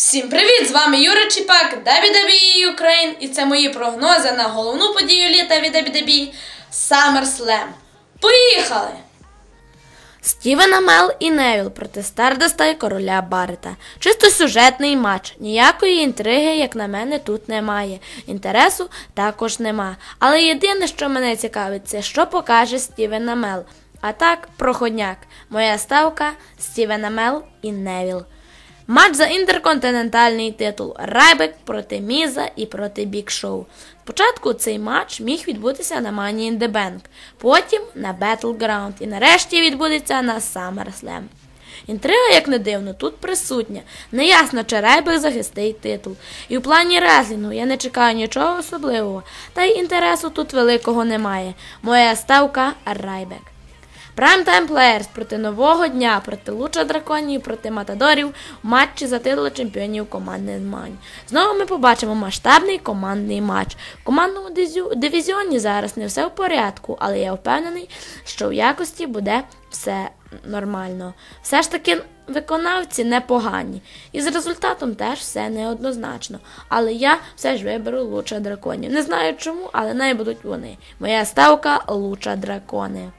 Всім привіт! З вами Юра Чіпак, WWE Ukraine, і це мої прогнози на головну подію літа від WWE SummerSlam. Поїхали! Стівен Амел і Невіл проти Стардоста і короля Барета. Чисто сюжетний матч. Ніякої інтриги, як на мене, тут немає. Інтересу також нема. Але єдине, що мене цікавить, це що покаже Стівен Амел. А так, проходняк. Моя ставка Стівен Амел і Невіл. Матч за інтерконтинентальний титул Райбек проти Міза і проти Бік Шоу. Спочатку цей матч міг відбутися на Money in the Bank, потім на Battleground і нарешті відбудеться на SummerSlam. Інтрига, як не дивно, тут присутня. Неясно, чи Райбек захистить титул. І в плані реслінгу я не чекаю нічого особливого, та й інтересу тут великого немає. Моя ставка Райбек. Primetime Players проти нового дня, проти Луча Драконів, проти Матадорів у матчі за титул чемпіонів команди Мань. Знову ми побачимо масштабний командний матч. В командному дивізіоні зараз не все в порядку, але я впевнений, що в якості буде все нормально. Все ж таки виконавці непогані. І з результатом теж все неоднозначно. Але я все ж виберу Луча Драконів. Не знаю чому, але не будуть вони. Моя ставка Луча Дракони.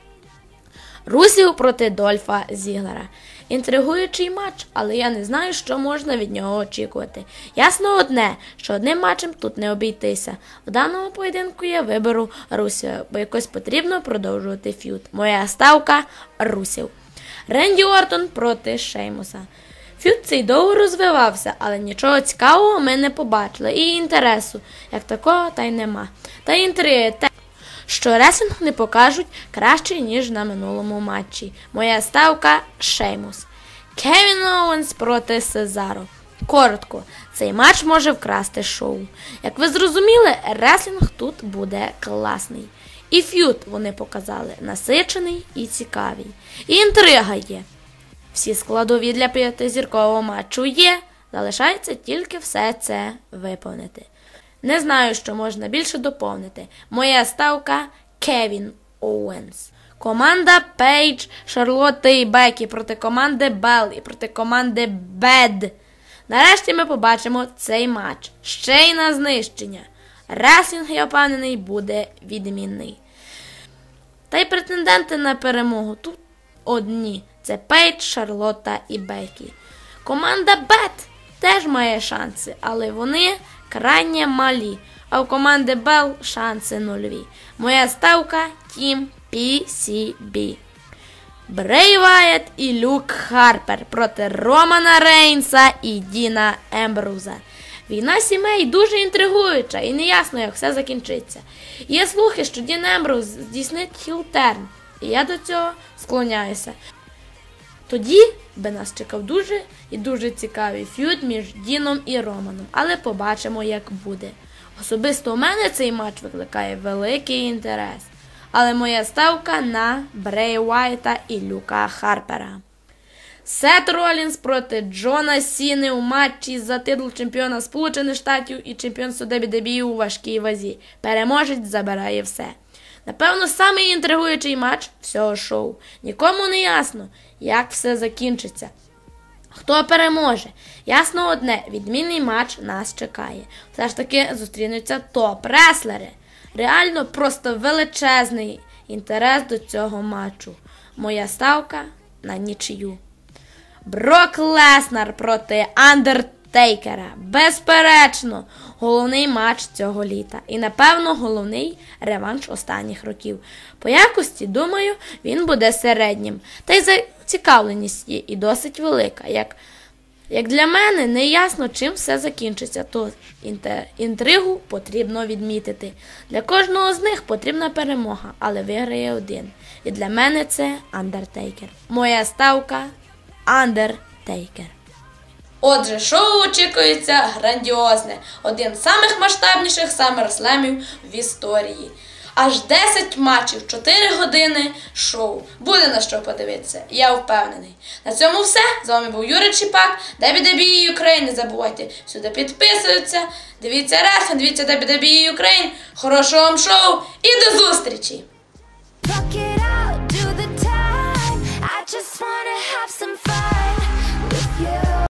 Русів проти Дольфа Зіглера. Інтригуючий матч, але я не знаю, що можна від нього очікувати. Ясно одне, що одним матчем тут не обійтися. В даному поєдинку я виберу Русів, бо якось потрібно продовжувати ф'ют. Моя ставка Русів. Ренді Ортон проти Шеймуса. Ф'ют цей довго розвивався, але нічого цікавого ми не побачили. І інтересу, як такого, та й нема. Та інтриги що ресинг не покажуть краще, ніж на минулому матчі. Моя ставка Шеймус. Кевін Оуенс проти Сезаро. Коротко, цей матч може вкрасти шоу. Як ви зрозуміли, реслінг тут буде класний. І ф'ют вони показали насичений і цікавий. І інтрига є. Всі складові для п'ятизіркового матчу є. Залишається тільки все це виповнити. Не знаю, що можна більше доповнити. Моя ставка Кевін Оуенс. Команда Пейдж, Шарлотти і Бекі проти команди Белл і проти команди Бед. Нарешті ми побачимо цей матч. Ще й на знищення. Реслінг, я впевнений, буде відмінний. Та й претенденти на перемогу тут одні: це Пейдж, Шарлотта і Бекі. Команда Бет теж має шанси, але вони крайне малі. А у команди Бел шанси нульові. Моя ставка Тім PCB. Брей Вайет і Люк Харпер проти Романа Рейнса і Діна Ембруза. Війна сімей дуже інтригуюча і неясно, як все закінчиться. Є слухи, що Дін Ембруз здійснить хілтерн, і я до цього склоняюся. Тоді би нас чекав дуже і дуже цікавий ф'юд між Діном і Романом, але побачимо, як буде. Особисто у мене цей матч викликає великий інтерес. Але моя ставка на Брей Уайта і Люка Харпера. Сет Ролінс проти Джона Сіни у матчі за титул чемпіона Сполучених Штатів і чемпіонства WWE у важкій вазі. Переможець забирає все. Напевно, самий інтригуючий матч всього шоу. Нікому не ясно, як все закінчиться. Хто переможе? Ясно одне, відмінний матч нас чекає. Все ж таки зустрінуться топ-реслери. Реально просто величезний інтерес до цього матчу. Моя ставка на нічию. Брок Леснар проти Андертейкера. Безперечно, головний матч цього літа. І, напевно, головний реванш останніх років. По якості, думаю, він буде середнім. Та й зацікавленість є і досить велика. Як як для мене не ясно, чим все закінчиться, то інтригу потрібно відмітити. Для кожного з них потрібна перемога, але виграє один. І для мене це Андертейкер. Моя ставка Андертейкер. Отже, шоу очікується грандіозне. Один з самих масштабніших саммерслемів в історії. Аж 10 матчів, 4 години шоу. Буде на що подивитися, я впевнений. На цьому все. З вами був Юрій Чіпак, WWE Україн. Не забувайте сюди підписуватися. Дивіться рефен, дивіться WWE Україн. Хорошого вам шоу і до зустрічі!